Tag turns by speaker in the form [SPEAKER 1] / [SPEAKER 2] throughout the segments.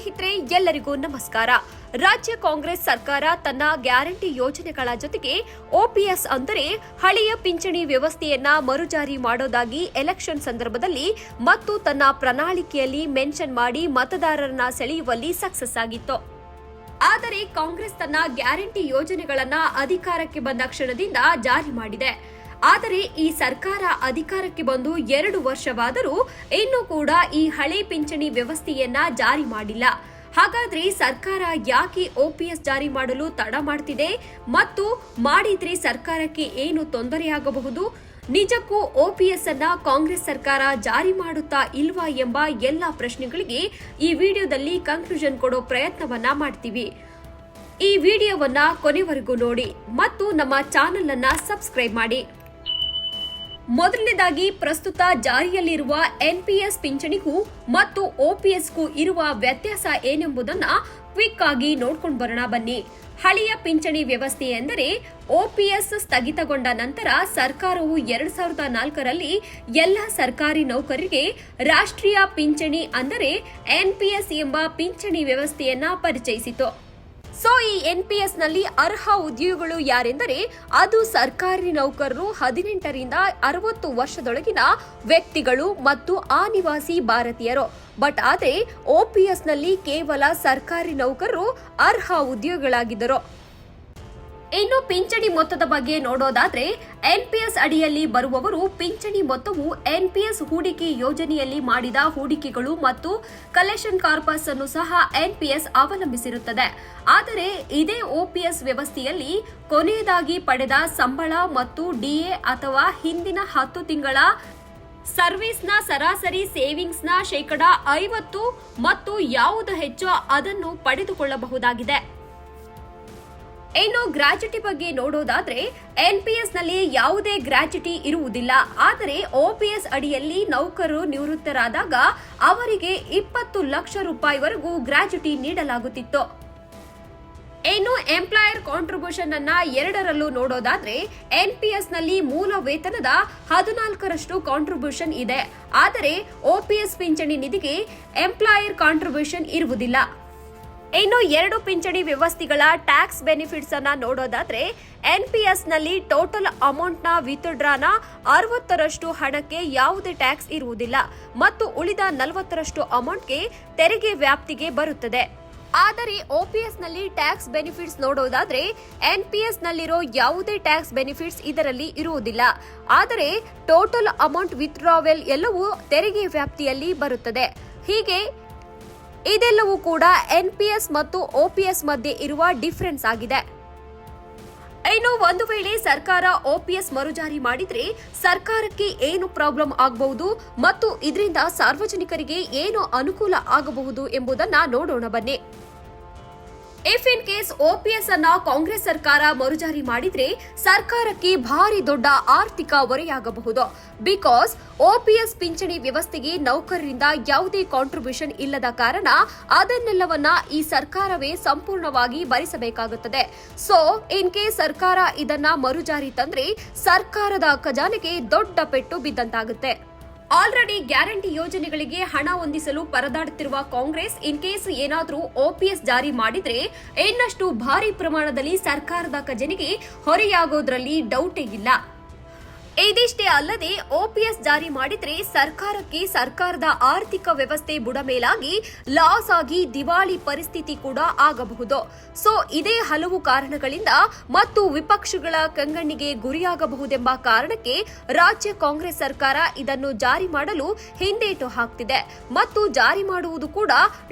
[SPEAKER 1] ಸ್ನೇಹಿತರೆ, ಎಲ್ಲರಿಗೂ ನಮಸ್ಕಾರ. ರಾಜ್ಯ ಕಾಂಗ್ರೆಸ್ ಸರ್ಕಾರ ತನ್ನ ಗ್ಯಾರಂಟಿ ಯೋಜನೆಗಳ ಜೊತೆಗೆ ಓಪಿಎಸ್ ಅಂದರೆ ಹಳೆಯ ಪಿಂಚಣಿ ವ್ಯವಸ್ಥೆಯನ್ನ ಮರುಜಾರಿ ಮಾಡೋದಾಗಿ ಎಲೆಕ್ಷನ್ ಸಂದರ್ಭದಲ್ಲಿ ಮತ್ತು ತನ್ನ ಪ್ರಣಾಳಿಕೆಯಲ್ಲಿ ಮೆನ್ಷನ್ ಮಾಡಿ ಮತದಾರರನ್ನ ಸೆಳೆಯುವಲ್ಲಿ ಸಕ್ಸಸ್ ಆಗಿತ್ತು. ಆದರೆ ಕಾಂಗ್ರೆಸ್ ತನ್ನ ಗ್ಯಾರಂಟಿ ಯೋಜನೆಗಳನ್ನ ಅಧಿಕಾರಕ್ಕೆ ಬಂದ ಕ್ಷಣದಿಂದ ಜಾರಿ ಮಾಡಿದೆ. ಆದರೆ ಈ ಸರ್ಕಾರ ಅಧಿಕಾರಕ್ಕೆ ಬಂದು ಎರಡು ವರ್ಷವಾದರೂ ಇನ್ನೂ ಕೂಡ ಈ ಹಳೆ ಪಿಂಚಣಿ ವ್ಯವಸ್ಥೆಯನ್ನ ಜಾರಿ ಮಾಡಿಲ್ಲ. ಹಾಗಾದ್ರೆ ಸರ್ಕಾರ ಯಾಕೆ ಓಪಿಎಸ್ ಜಾರಿ ಮಾಡಲು ತಡ ಮಾಡ್ತಿದೆ ಮತ್ತು ಮಾಡಿದ್ರೆ ಸರ್ಕಾರಕ್ಕೆ ಏನು ತೊಂದರೆಯಾಗಬಹುದು? ನಿಜಕ್ಕೂ ಓಪಿಎಸ್ ಅನ್ನ ಕಾಂಗ್ರೆಸ್ ಸರ್ಕಾರ ಜಾರಿ ಮಾಡುತ್ತಾ ಇಲ್ವಾ ಎಂಬ ಎಲ್ಲ ಪ್ರಶ್ನೆಗಳಿಗೆ ಈ ವಿಡಿಯೋದಲ್ಲಿ ಕನ್ಕ್ಲೂಷನ್ ಕೊಡೋ ಪ್ರಯತ್ನವನ್ನ ಮಾಡ್ತೀವಿ. ಈ ವಿಡಿಯೋವನ್ನ ಕೊನೆವರೆಗೂ ನೋಡಿ ಮತ್ತು ನಮ್ಮ ಚಾನೆಲ್ ಅನ್ನ ಸಬ್ಸ್ಕ್ರೈಬ್ ಮಾಡಿ. ಮೊದಲನೇದಾಗಿ ಪ್ರಸ್ತುತ ಜಾರಿಯಲ್ಲಿರುವ ಎನ್ಪಿಎಸ್ ಪಿಂಚಣಿಗೂ ಮತ್ತು ಓಪಿಎಸ್ಗೂ ಇರುವ ವ್ಯತ್ಯಾಸ ಏನೆಂಬುದನ್ನು ಕ್ವಿಕ್ ಆಗಿ ನೋಡ್ಕೊಂಡು ಬರೋಣ ಬನ್ನಿ. ಹಳೆಯ ಪಿಂಚಣಿ ವ್ಯವಸ್ಥೆ ಎಂದರೆ ಓಪಿಎಸ್ ಸ್ಥಗಿತಗೊಂಡ ನಂತರ ಸರ್ಕಾರವು ಎರಡ್ ಸಾವಿರದ ನಾಲ್ಕರಲ್ಲಿ ಎಲ್ಲ ಸರ್ಕಾರಿ ನೌಕರರಿಗೆ ರಾಷ್ಟ್ರೀಯ ಪಿಂಚಣಿ ಅಂದರೆ ಎನ್ಪಿಎಸ್ ಎಂಬ ಪಿಂಚಣಿ ವ್ಯವಸ್ಥೆಯನ್ನ ಪರಿಚಯಿಸಿತು. ಸೊ ಈ ಎನ್ಪಿಎಸ್ನಲ್ಲಿ ಅರ್ಹ ಉದ್ಯೋಗಿಗಳು ಯಾರೆಂದರೆ ಅದು ಸರ್ಕಾರಿ ನೌಕರರು ಹದಿನೆಂಟರಿಂದ ಅರವತ್ತು ವರ್ಷದೊಳಗಿನ ವ್ಯಕ್ತಿಗಳು ಮತ್ತು ಅನಿವಾಸಿ ಭಾರತೀಯರು. ಬಟ್ ಆದರೆ ಓಪಿಎಸ್ನಲ್ಲಿ ಕೇವಲ ಸರ್ಕಾರಿ ನೌಕರರು ಅರ್ಹ ಉದ್ಯೋಗಿಗಳಾಗಿದ್ದರು. ಇನ್ನು ಪಿಂಚಣಿ ಮೊತ್ತದ ಬಗ್ಗೆ ನೋಡೋದಾದ್ರೆ ಎನ್ಪಿಎಸ್ ಅಡಿಯಲ್ಲಿ ಬರುವವರು ಪಿಂಚಣಿ ಮೊತ್ತವು ಎನ್ಪಿಎಸ್ ಹೂಡಿಕೆ ಯೋಜನೆಯಲ್ಲಿ ಮಾಡಿದ ಹೂಡಿಕೆಗಳು ಮತ್ತು ಕಲೆಕ್ಷನ್ ಕಾರ್ಪಸ್ ಅನ್ನು ಸಹ ಎನ್ಪಿಎಸ್ ಅವಲಂಬಿಸಿರುತ್ತದೆ. ಆದರೆ ಇದೇ ಓಪಿಎಸ್ ವ್ಯವಸ್ಥೆಯಲ್ಲಿ ಕೊನೆಯದಾಗಿ ಪಡೆದ ಸಂಬಳ ಮತ್ತು ಡಿಎ ಅಥವಾ ಹಿಂದಿನ ಹತ್ತು ತಿಂಗಳ ಸರ್ವಿಸ್ನ ಸರಾಸರಿ ಸೇವಿಂಗ್ಸ್ನ ಶೇಕಡಾ ಐವತ್ತು ಮತ್ತು ಯಾವುದು ಹೆಚ್ಚೋ ಅದನ್ನು ಪಡೆದುಕೊಳ್ಳಬಹುದಾಗಿದೆ. ಇನ್ನು ಗ್ರಾಚ್ಯುಟಿ ಬಗ್ಗೆ ನೋಡೋದಾದ್ರೆ ಎನ್ಪಿಎಸ್ನಲ್ಲಿ ಯಾವುದೇ ಗ್ರಾಚ್ಯುಟಿ ಇರುವುದಿಲ್ಲ. ಆದರೆ ಓಪಿಎಸ್ ಅಡಿಯಲ್ಲಿ ನೌಕರರು ನಿವೃತ್ತರಾದಾಗ ಅವರಿಗೆ ಇಪ್ಪತ್ತು ಲಕ್ಷ ರೂಪಾಯಿವರೆಗೂ ಗ್ರಾಚ್ಯುಟಿ ನೀಡಲಾಗುತ್ತಿತ್ತು. ಇನ್ನು ಎಂಪ್ಲಾಯರ್ ಕಾಂಟ್ರಿಬ್ಯೂಷನ್ ಅನ್ನ ಎರಡರಲ್ಲೂ ನೋಡೋದಾದ್ರೆ ಎನ್ಪಿಎಸ್ನಲ್ಲಿ ಮೂಲ ವೇತನದ ಹದಿನಾಲ್ಕರಷ್ಟು ಕಾಂಟ್ರಿಬ್ಯೂಷನ್ ಇದೆ. ಆದರೆ ಓಪಿಎಸ್ ಪಿಂಚಣಿ ನಿಧಿಗೆ ಎಂಪ್ಲಾಯರ್ ಕಾಂಟ್ರಿಬ್ಯೂಷನ್ ಇರುವುದಿಲ್ಲ. ಇನ್ನು ಎರಡು ಪಿಂಚಣಿ ವ್ಯವಸ್ಥೆಗಳ ಟ್ಯಾಕ್ಸ್ ಬೆನಿಫಿಟ್ಸ್ ಅನ್ನ ನೋಡೋದಾದ್ರೆ ಎನ್ಪಿಎಸ್ನಲ್ಲಿ ಟೋಟಲ್ ಅಮೌಂಟ್ನ ವಿತ್ಡ್ರಾನ ಅರವತ್ತರಷ್ಟು ಹಣಕ್ಕೆ ಯಾವುದೇ ಟ್ಯಾಕ್ಸ್ ಇರುವುದಿಲ್ಲ ಮತ್ತು ಉಳಿದ ನಲವತ್ತರಷ್ಟು ಅಮೌಂಟ್ಗೆ ತೆರಿಗೆ ವ್ಯಾಪ್ತಿಗೆ ಬರುತ್ತದೆ. ಆದರೆ ಓಪಿಎಸ್ನಲ್ಲಿ ಟ್ಯಾಕ್ಸ್ ಬೆನಿಫಿಟ್ಸ್ ನೋಡೋದಾದ್ರೆ ಎನ್ಪಿಎಸ್ ನಲ್ಲಿರೋ ಯಾವುದೇ ಟ್ಯಾಕ್ಸ್ ಬೆನಿಫಿಟ್ಸ್ ಇದರಲ್ಲಿ ಇರುವುದಿಲ್ಲ. ಆದರೆ, ಟೋಟಲ್ ಅಮೌಂಟ್ ವಿತ್ಡ್ರಾವೆಲ್ ಎಲ್ಲವೂ ತೆರಿಗೆ ವ್ಯಾಪ್ತಿಯಲ್ಲಿ ಬರುತ್ತದೆ. ಹೀಗೆ ಇದೆಲ್ಲವೂ ಕೂಡ ಎನ್ಪಿಎಸ್ ಮತ್ತು ಓಪಿಎಸ್ ಮಧ್ಯೆ ಇರುವ ಡಿಫರೆನ್ಸ್ ಆಗಿದೆ. ಇನ್ನು ಒಂದು ವೇಳೆ ಸರ್ಕಾರ ಓಪಿಎಸ್ ಮರುಜಾರಿ ಮಾಡಿದ್ರೆ ಸರ್ಕಾರಕ್ಕೆ ಏನು ಪ್ರಾಬ್ಲಮ್ ಆಗಬಹುದು ಮತ್ತು ಇದರಿಂದ ಸಾರ್ವಜನಿಕರಿಗೆ ಏನು ಅನುಕೂಲ ಆಗಬಹುದು ಎಂಬುದನ್ನ ನೋಡೋಣ ಬನ್ನಿ. ಇಫ್ ಇನ್ ಕೇಸ್ ಓಪಿಎಸ್ ಅನ್ನ ಕಾಂಗ್ರೆಸ್ ಸರ್ಕಾರ ಮರುಜಾರಿ ಮಾಡಿದ್ರೆ ಸರ್ಕಾರಕ್ಕೆ ಭಾರಿ ದೊಡ್ಡ ಆರ್ಥಿಕ ಹೊರೆಯಾಗಬಹುದು. ಬಿಕಾಸ್ ಓಪಿಎಸ್ ಪಿಂಚಣಿ ವ್ಯವಸ್ಥೆಗೆ ನೌಕರರಿಂದ ಯಾವುದೇ ಕಾಂಟ್ರಿಬ್ಯೂಷನ್ ಇಲ್ಲದ ಕಾರಣ ಅದನ್ನೆಲ್ಲವನ್ನ ಈ ಸರ್ಕಾರವೇ ಸಂಪೂರ್ಣವಾಗಿ ಭರಿಸಬೇಕಾಗುತ್ತದೆ. ಸೊ ಇನ್ ಕೇಸ್ ಸರ್ಕಾರ ಇದನ್ನ ಮರುಜಾರಿ ತಂದ್ರೆ ಸರ್ಕಾರದ ಖಜಾನೆಗೆ ದೊಡ್ಡ ಪೆಟ್ಟು ಬಿದ್ದಂತಾಗುತ್ತೆ. ಆಲ್ರೆಡಿ ಗ್ಯಾರಂಟಿ ಯೋಜನೆಗಳಿಗೆ ಹಣ ಹೊಂದಿಸಲು ಪರದಾಡುತ್ತಿರುವ ಕಾಂಗ್ರೆಸ್, ಇನ್ ಕೇಸ್ ಏನಾದರೂ ಓಪಿಎಸ್ ಜಾರಿ ಮಾಡಿದ್ರೆ ಇನ್ನಷ್ಟು ಭಾರಿ ಪ್ರಮಾಣದಲ್ಲಿ ಸರ್ಕಾರದ ಖಜಾನೆಗೆ ಹೊರೆಯಾಗೋದ್ರಲ್ಲಿ ಡೌಟೇ ಇಲ್ಲ. ಇದಿಷ್ಟೇ ಅಲ್ಲದೆ ಓಪಿಎಸ್ ಜಾರಿ ಮಾಡಿದ್ರೆ ಸರ್ಕಾರಕ್ಕೆ ಸರ್ಕಾರದ ಆರ್ಥಿಕ ವ್ಯವಸ್ಥೆ ಬುಡಮೇಲಾಗಿ ಲಾಸ್ ಆಗಿ ದಿವಾಳಿ ಪರಿಸ್ಥಿತಿ ಕೂಡ ಆಗಬಹುದು. ಸೊ, ಇದೇ ಹಲವು ಕಾರಣಗಳಿಂದ ಮತ್ತು ವಿಪಕ್ಷಗಳ ಕಂಗಣ್ಣಿಗೆ ಗುರಿಯಾಗಬಹುದೆಂಬ ಕಾರಣಕ್ಕೆ ರಾಜ್ಯ ಕಾಂಗ್ರೆಸ್ ಸರ್ಕಾರ ಇದನ್ನು ಜಾರಿ ಮಾಡಲು ಹಿಂದೇಟು ಹಾಕ್ತಿದೆ. ಮತ್ತು ಜಾರಿ ಮಾಡುವುದು ಕೂಡ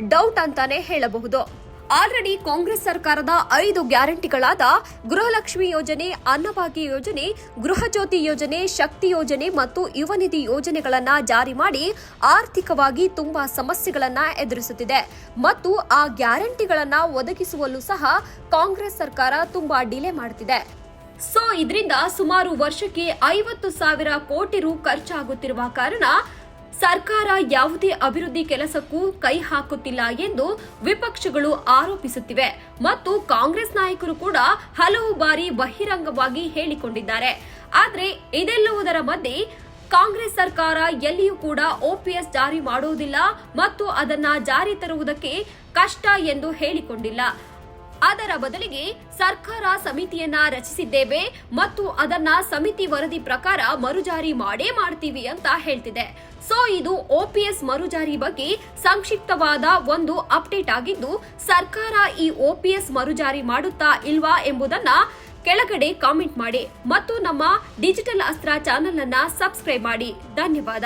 [SPEAKER 1] ಡೌಟ್ ಅಂತಾನೆ ಹೇಳಬಹುದು. ಆಲ್ರೆಡಿ ಕಾಂಗ್ರೆಸ್ ಸರ್ಕಾರದ ಐದು ಗ್ಯಾರಂಟಿಗಳಾದ ಗೃಹಲಕ್ಷ್ಮಿ ಯೋಜನೆ, ಅನ್ನಭಾಗ್ಯ ಯೋಜನೆ ಗೃಹ ಜ್ಯೋತಿ ಯೋಜನೆ, ಶಕ್ತಿ ಯೋಜನೆ ಮತ್ತು ಯುವನಿಧಿ ಯೋಜನೆಗಳನ್ನ ಜಾರಿ ಮಾಡಿ ಆರ್ಥಿಕವಾಗಿ ತುಂಬಾ ಸಮಸ್ಯೆಗಳನ್ನು ಎದುರಿಸುತ್ತಿದೆ. ಮತ್ತು ಆ ಗ್ಯಾರಂಟಿಗಳನ್ನು ಒದಗಿಸುವಲ್ಲೂ ಸಹ ಕಾಂಗ್ರೆಸ್ ಸರ್ಕಾರ ತುಂಬಾ ಡಿಲೇ ಮಾಡುತ್ತಿದೆ ಸೊ, ಇದರಿಂದ ಸುಮಾರು ವರ್ಷಕ್ಕೆ ಐವತ್ತು ಸಾವಿರ ಕೋಟಿ ರು ಖರ್ಚಾಗುತ್ತಿರುವ ಕಾರಣ ಸರ್ಕಾರ ಯಾವುದೇ ಅಭಿವೃದ್ಧಿ ಕೆಲಸಕ್ಕೂ ಕೈ ಹಾಕುತ್ತಿಲ್ಲ ಎಂದು ವಿಪಕ್ಷಗಳು ಆರೋಪಿಸುತ್ತಿವೆ ಮತ್ತು ಕಾಂಗ್ರೆಸ್ ನಾಯಕರು ಕೂಡ ಹಲವು ಬಾರಿ ಬಹಿರಂಗವಾಗಿ ಹೇಳಿಕೊಂಡಿದ್ದಾರೆ. ಆದರೆ ಇದೆಲ್ಲವುದರ ಮಧ್ಯೆ ಕಾಂಗ್ರೆಸ್ ಸರ್ಕಾರ ಎಲ್ಲಿಯೂ ಕೂಡ ಓಪಿಎಸ್ ಜಾರಿ ಮಾಡುವುದಿಲ್ಲ ಮತ್ತು ಅದನ್ನ ಜಾರಿ ತರುವುದಕ್ಕೆ ಕಷ್ಟ ಎಂದು ಹೇಳಿಕೊಂಡಿಲ್ಲ. ಅದರ ಬದಲಿಗೆ ಸರ್ಕಾರ ಸಮಿತಿಯನ್ನ ರಚಿಸಿದ್ದೇವೆ ಮತ್ತು ಅದನ್ನ ಸಮಿತಿ ವರದಿ ಪ್ರಕಾರ ಮರುಜಾರಿ ಮಾಡೇ ಮಾಡ್ತೀವಿ ಅಂತ ಹೇಳ್ತಿದೆ. ಸೊ, ಇದು ಓಪಿಎಸ್ ಮರುಜಾರಿ ಬಗ್ಗೆ ಸಂಕ್ಷಿಪ್ತವಾದ ಒಂದು ಅಪ್ಡೇಟ್ ಆಗಿದ್ದು, ಸರ್ಕಾರ ಈ ಓಪಿಎಸ್ ಮರುಜಾರಿ ಮಾಡುತ್ತಾ ಇಲ್ವಾ ಎಂಬುದನ್ನ ಕೆಳಗಡೆ ಕಾಮೆಂಟ್ ಮಾಡಿ ಮತ್ತು ನಮ್ಮ ಡಿಜಿಟಲ್ ಅಸ್ತ್ರ ಚಾನೆಲ್ ಅನ್ನ ಸಬ್ಸ್ಕ್ರೈಬ್ ಮಾಡಿ. ಧನ್ಯವಾದ.